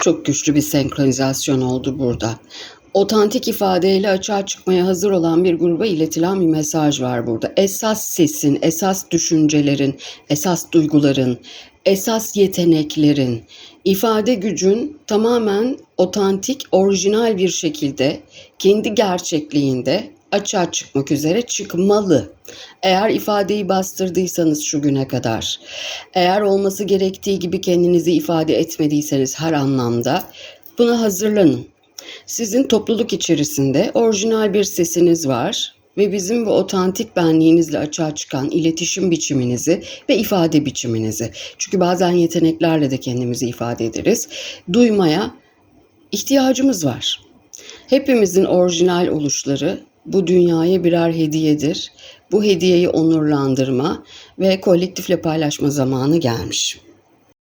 Çok güçlü bir senkronizasyon oldu burada. Otantik ifadeyle açığa çıkmaya hazır olan bir gruba iletilen bir mesaj var burada. Esas sesin, esas düşüncelerin, esas duyguların, esas yeteneklerin, ifade gücün tamamen otantik, orijinal bir şekilde kendi gerçekliğinde açığa çıkmak üzere çıkmalı. Eğer ifadeyi bastırdıysanız şu güne kadar, eğer olması gerektiği gibi kendinizi ifade etmediyseniz her anlamda buna hazırlanın. Sizin topluluk içerisinde orijinal bir sesiniz var ve bizim bu otantik benliğinizle açığa çıkan iletişim biçiminizi ve ifade biçiminizi. Çünkü bazen yeteneklerle de kendimizi ifade ederiz. Duymaya ihtiyacımız var. Hepimizin orijinal oluşları bu dünyaya birer hediyedir. Bu hediyeyi onurlandırma ve kolektifle paylaşma zamanı gelmiş.